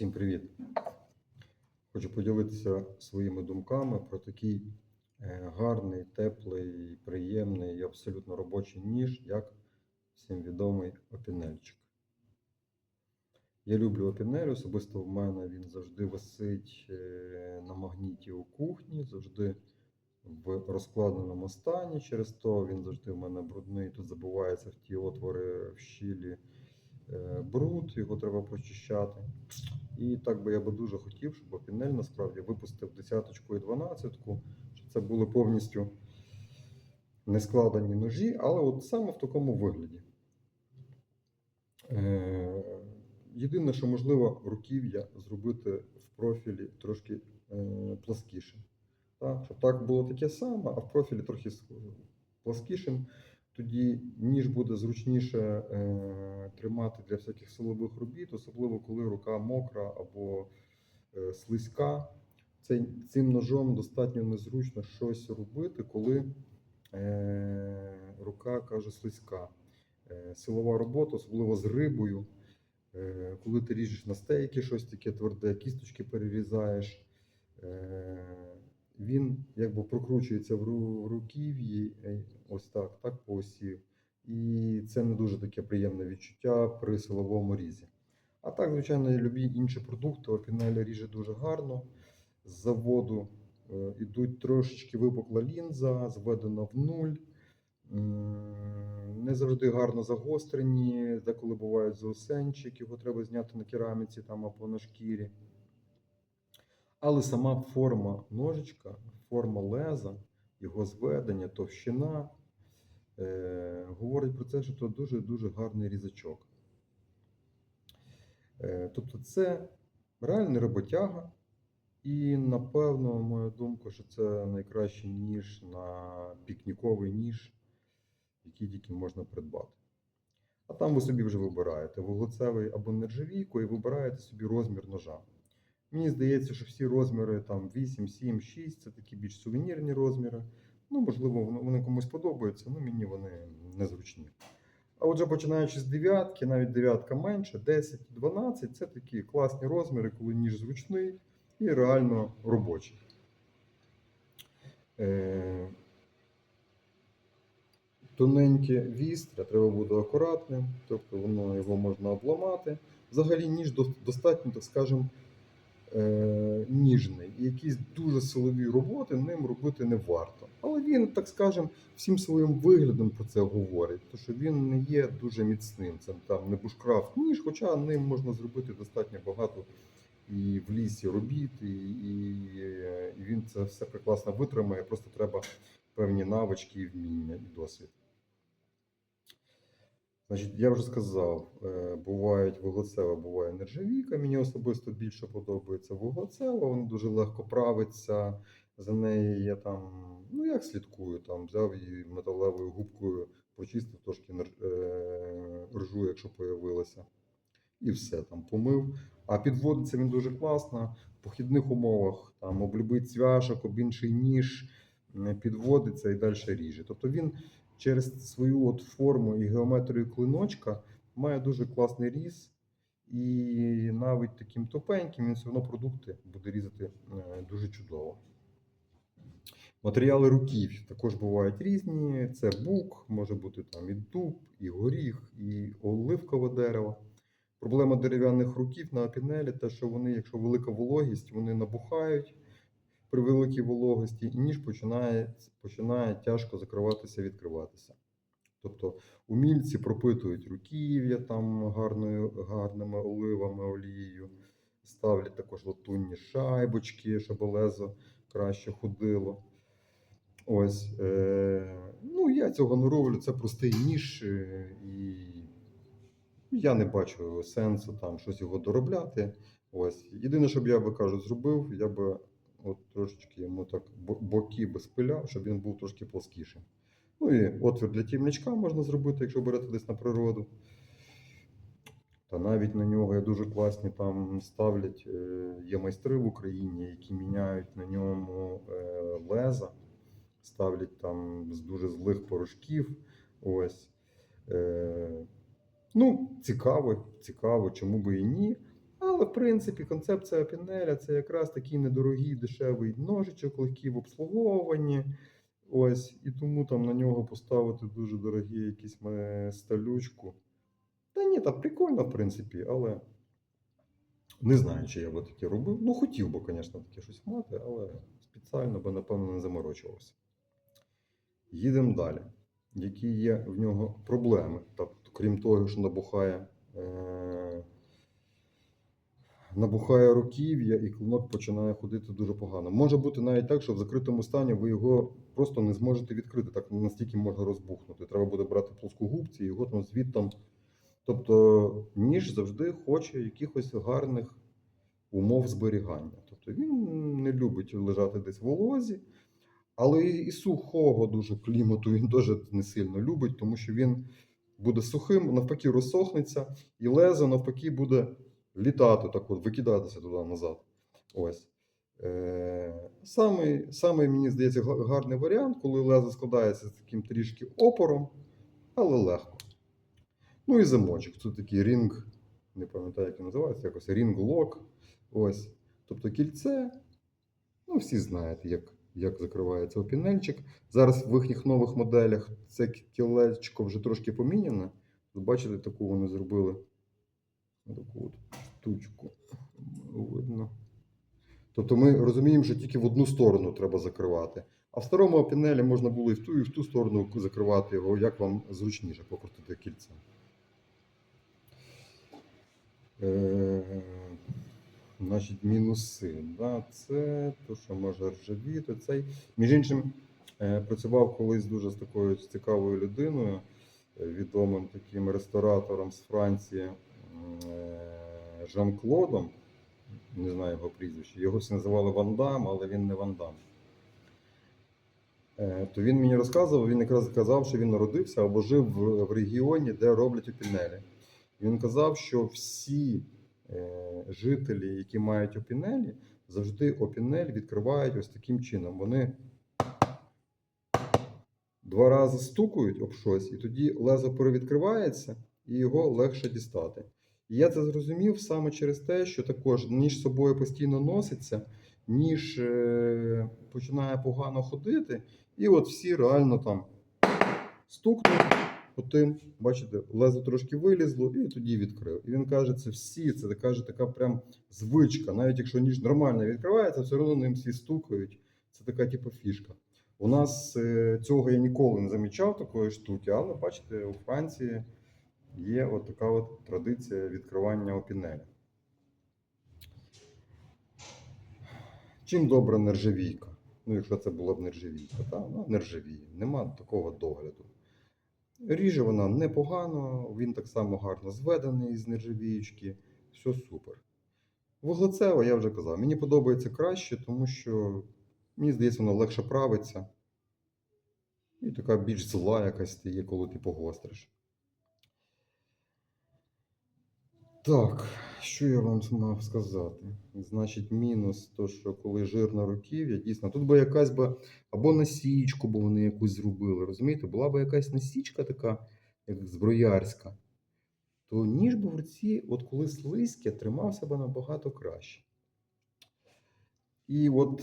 Всім привіт! Хочу поділитися своїми думками про такий е, гарний, теплий, приємний і абсолютно робочий ніж, як всім відомий опінельчик. Я люблю опінель, особисто в мене він завжди висить е, на магніті у кухні, завжди в розкладеному стані. Через то він завжди в мене брудний. Тут забувається в ті отвори в щілі бруд, його треба прочищати. І так би я би дуже хотів, щоб Опінель насправді випустив десяточку і дванадцятку, щоб це були повністю нескладені ножі, але от саме в такому вигляді. Е, єдине, що можливо, руків'я зробити в профілі трошки е, пласкішим. Так? Щоб так було таке саме, а в профілі трохи пласкішим. Тоді ніж буде зручніше е, тримати для всяких силових робіт, особливо коли рука мокра або е, слизька. Цим ножом достатньо незручно щось робити, коли е, рука каже слизька. Силова робота, особливо з рибою, коли ти ріжеш на стейки щось таке тверде, кісточки перерізаєш. Е, він якби прокручується в ру- руків'ї, е, ось так, так по осі. І це не дуже таке приємне відчуття при силовому різі. А так, звичайно, любі інші продукти. Опінель ріже дуже гарно. З заводу е, ідуть трошечки випукла лінза, зведена в нуль. Не завжди гарно загострені, деколи бувають заосенчик, його треба зняти на кераміці там або на шкірі. Але сама форма ножичка, форма леза, його зведення, товщина е, говорить про те, що це дуже-дуже гарний різачок. Е, тобто це реальний роботяга, і напевно, моя думка, що це найкращий ніж на пікніковий ніж, який тільки можна придбати. А там ви собі вже вибираєте вуглецевий або нержавійку і вибираєте собі розмір ножа. Мені здається, що всі розміри там 8, 7, 6 це такі більш сувенірні розміри. Ну, можливо, вони- комусь подобаються, але мені вони незручні. А отже, починаючи з дев'ятки, навіть дев'ятка менше, 10, 12 це такі класні розміри, коли ніж зручний і реально робочий. Е, Тоненьке вістря, треба бути акуратним, тобто воно його можна обламати. Взагалі ніж достатньо, так скажемо, ніжний. І якісь дуже силові роботи ним робити не варто. Але він, так скажемо, всім своїм виглядом про це говорить, тому що він не є дуже міцним. Це там не бушкрафт ніж, хоча ним можна зробити достатньо багато і в лісі робіт, і, і, е, він це все прекрасно витримає. Просто треба певні навички вміння і досвід. Значить, я вже сказав, е, бувають вуглецева, буває нержавійка. Мені особисто більше подобається вуглецева, вона дуже легко правиться. За неї я там, ну як слідкую, там взяв її металевою губкою, почистив трошки е, ржу, якщо появилося. І все там помив. А підводиться він дуже класно. В похідних умовах там об любий цвяшок, об інший ніж підводиться і далі ріже. Тобто він через свою от форму і геометрію клиночка має дуже класний різ. І навіть таким тупеньким він все одно продукти буде різати е, дуже чудово. Матеріали руків також бувають різні. Це бук, може бути там і дуб, і горіх, і оливкове дерево. Проблема дерев'яних руків на опінелі те, що вони, якщо велика вологість, вони набухають при великій вологості, і ніж починає, починає тяжко закриватися, відкриватися. Тобто умільці пропитують руків'я там гарною, гарними оливами, олією, ставлять також латунні шайбочки, щоб лезо краще ходило. Ось. Е, ну, я цього не роблю, це простий ніж, е, і я не бачу сенсу там щось його доробляти. Ось. Єдине, що б я би кажу, зробив, я би от трошечки йому так боки би спиляв, щоб він був трошки плоскішим. Ну і отвір для тімнячка можна зробити, якщо берете десь на природу. Та навіть на нього є дуже класні там ставлять. е, Є майстри в Україні, які міняють на ньому е, леза, ставлять там з дуже злих порошків. Ось. Е, Ну, цікаво, цікаво, чому би і ні. Але, в принципі, концепція пінеля це якраз такий недорогий, дешевий ножичок, легкий в обслуговуванні. Ось, і тому там на нього поставити дуже дорогі якісь сталючку. Та ні, та прикольно, в принципі, але не знаю, чи я би таке робив. Ну, хотів би, звісно, таке щось мати, але спеціально би, напевно, не заморочувався. Їдемо далі. Які є в нього проблеми? Тобто, крім того, що набухає, е- набухає руків'я і клинок починає ходити дуже погано. Може бути навіть так, що в закритому стані ви його просто не зможете відкрити. Так настільки може розбухнути. Треба буде брати плоскогубці і його там звідтам. Тобто ніж завжди хоче якихось гарних умов зберігання. Тобто він не любить лежати десь в волозі, але і сухого дуже клімату він теж не сильно любить, тому що він буде сухим, навпаки, розсохнеться, і лезо навпаки буде літати, так от, викидатися туди назад. Ось. Е, самий, самий, мені здається, гарний варіант, коли лезо складається з таким трішки опором, але легко. Ну і замочок. Це такий рінг, не пам'ятаю, як він називається, якось рінг лок. Ось. Тобто кільце. Ну, всі знаєте, як, як закривається опінельчик. Зараз в їхніх нових моделях це кілечко вже трошки поміняне. Бачите, таку вони зробили. Таку от штучку. Видно. Тобто ми розуміємо, що тільки в одну сторону треба закривати. А в старому опінелі можна було і в ту, і в ту сторону закривати його, як вам зручніше покрутити кільце. Е, значить, мінуси. Да? Це то, що може ржавіти. Цей. Між іншим, е, працював колись дуже з такою цікавою людиною, е, відомим таким ресторатором з Франції е, Жан-Клодом. Не знаю його прізвище. Його всі називали Ван Дам, але він не Ван Дам. Е, То він мені розказував, він якраз казав, що він народився або жив в, в регіоні, де роблять опінелі. Він казав, що всі е, жителі, які мають опінелі, завжди опінель відкривають ось таким чином. Вони два рази стукають об щось, і тоді лезо перевідкривається, і його легше дістати. І я це зрозумів саме через те, що також ніж собою постійно носиться, ніж е, починає погано ходити, і от всі реально там стукнули. Потім, бачите, лезо трошки вилізло і тоді відкрив. І він каже, це всі, це каже, така прям звичка. Навіть якщо ніж нормально відкривається, все одно ним всі стукають. Це така типу фішка. У нас е, цього я ніколи не замічав такої штуки, але бачите, у Франції є от така от традиція відкривання опінеля. Чим добра нержавійка? Ну, якщо це була б нержавійка, та? ну, нержавіє, нема такого догляду. Ріже вона непогано, він так само гарно зведений з нержавіючки, все супер. Вуглецева, я вже казав, мені подобається краще, тому що мені здається, вона легше правиться. І така більш зла якась стає, коли ти погостриш. Так, що я вам мав сказати? Значить, мінус, то що коли жирна руків'я, дійсно, тут би якась би або насічку, бо вони якусь зробили. Розумієте, була б якась насічка така, як зброярська, то ніж би в руці, от коли слизьке, тримався би набагато краще. І от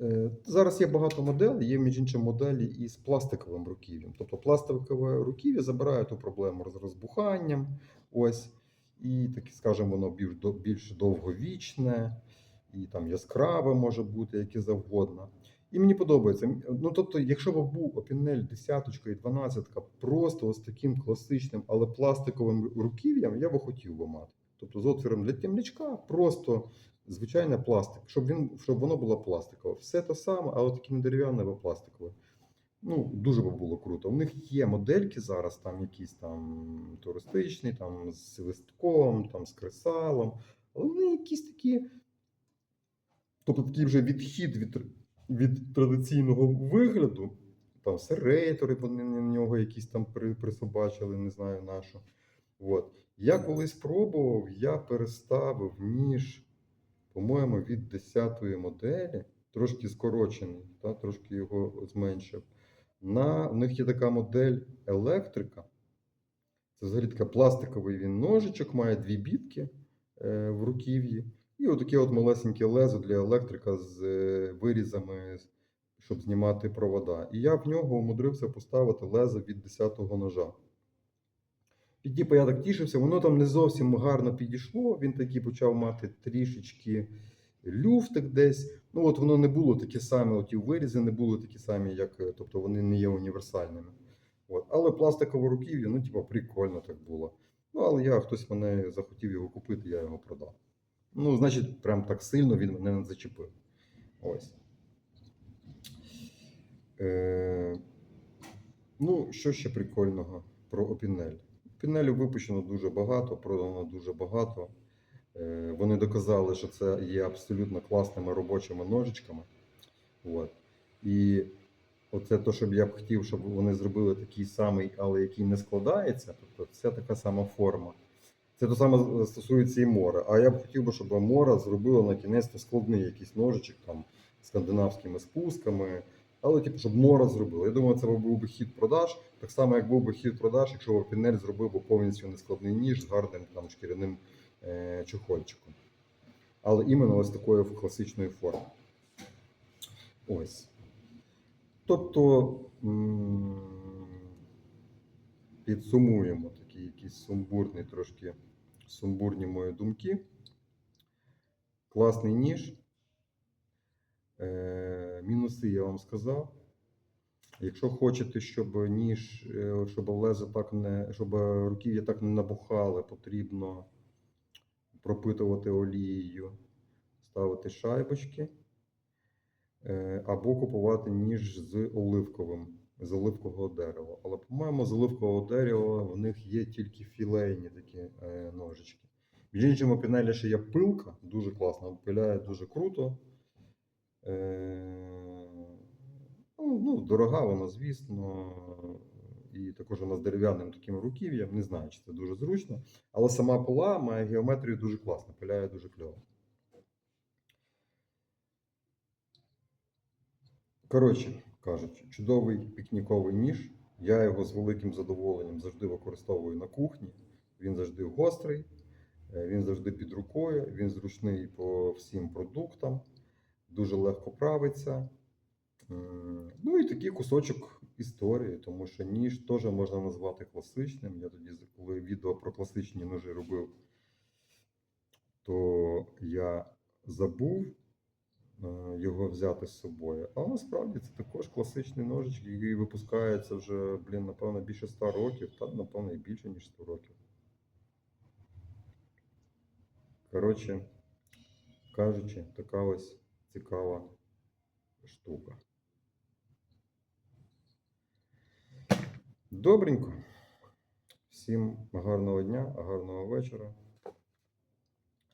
е, зараз є багато моделей, є між іншим моделі із пластиковим руків'ям. Тобто пластикове руків'я забирає ту проблему з розбуханням. Ось. І таке, скажімо, воно більш, більш довговічне, і там яскраве може бути, яке завгодно. І мені подобається. Ну, тобто, якщо б був опінель десяточка і дванадцятка просто ось таким класичним, але пластиковим руків'ям, я би хотів би мати. Тобто з отвором для темлячка, просто звичайний пластик, щоб він щоб воно було пластикове. Все те саме, але таке не дерев'яне або пластикове. Ну, дуже би було круто. У них є модельки зараз, там якісь там туристичні, там з свистком, там з кресалом. Але вони якісь такі. Тобто такий вже відхід від, від традиційного вигляду. Там серейтори вони на нього якісь там при, присобачили, не знаю на що. От. Я колись пробував, я переставив ніж, по-моєму, від 10-ї моделі, трошки скорочений, та, трошки його зменшив. На, у них є така модель електрика. Це взагалі така пластиковий він ножичок, має дві бітки. е, в руків'ї. І отаке от малесеньке лезо для електрика з е, вирізами, щоб знімати провода. І я в нього умудрився поставити лезо від 10-го ножа. І типу я так тішився, воно там не зовсім гарно підійшло. Він такий почав мати трішечки люфтик десь. Ну от воно не було таке саме, оті вирізи не були такі самі, як, е, тобто вони не є універсальними. От. Але пластикове руків'я, ну, типу, прикольно так було. Ну, але я хтось мене захотів його купити, я його продав. Ну, значить, прям так сильно він мене не зачепив. Ось. Е, ну, що ще прикольного про Опінель? Опінелю випущено дуже багато, продано дуже багато. Е, вони доказали, що це є абсолютно класними робочими ножичками. От. І оце то, щоб я б хотів, щоб вони зробили такий самий, але який не складається, тобто вся така сама форма. Це то саме стосується і мора. А я б хотів би, щоб мора зробила на кінець складний якийсь ножичок там скандинавськими спусками. Але, типу, щоб Мора зробила. Я думаю, це був би хід продаж. Так само, як був би хід продаж, якщо б зробив би повністю нескладний ніж з гарним там шкіряним е- чохольчиком. Але іменно ось такої класичної форми. Ось. Тобто підсумуємо такі якісь сумбурні, трошки сумбурні мої думки. Класний ніж. Е, мінуси я вам сказав. Якщо хочете, щоб ніж, е, щоб лезо так не, щоб руків'я так не набухали, потрібно пропитувати олією, ставити шайбочки, е, або купувати ніж з оливковим, з оливкового дерева. Але, по-моєму, з оливкового дерева в них є тільки філейні такі е, ножички. Між іншим, у пінелі ще є пилка, дуже класна, пиляє дуже круто. Е, Ну, ну, дорога вона, звісно, і також вона з дерев'яним таким руків'ям. Не знаю, чи це дуже зручно. Але сама пила має геометрію дуже класно, пиляє дуже кльово. Коротше кажучи, чудовий пікніковий ніж. Я його з великим задоволенням завжди використовую на кухні. Він завжди гострий, е, він завжди під рукою, він зручний по всім продуктам, дуже легко правиться. Ну і такий кусочок історії, тому що ніж теж можна назвати класичним. Я тоді, коли відео про класичні ножі робив, то я забув е, його взяти з собою. А насправді це також класичний ножичок, який випускається вже, блін, напевно, більше 100 років, та напевно і більше, ніж 100 років. Коротше кажучи, така ось цікава штука. Добренько. Всім гарного дня, гарного вечора.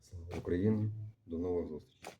Слава Україні. До нових зустрічей.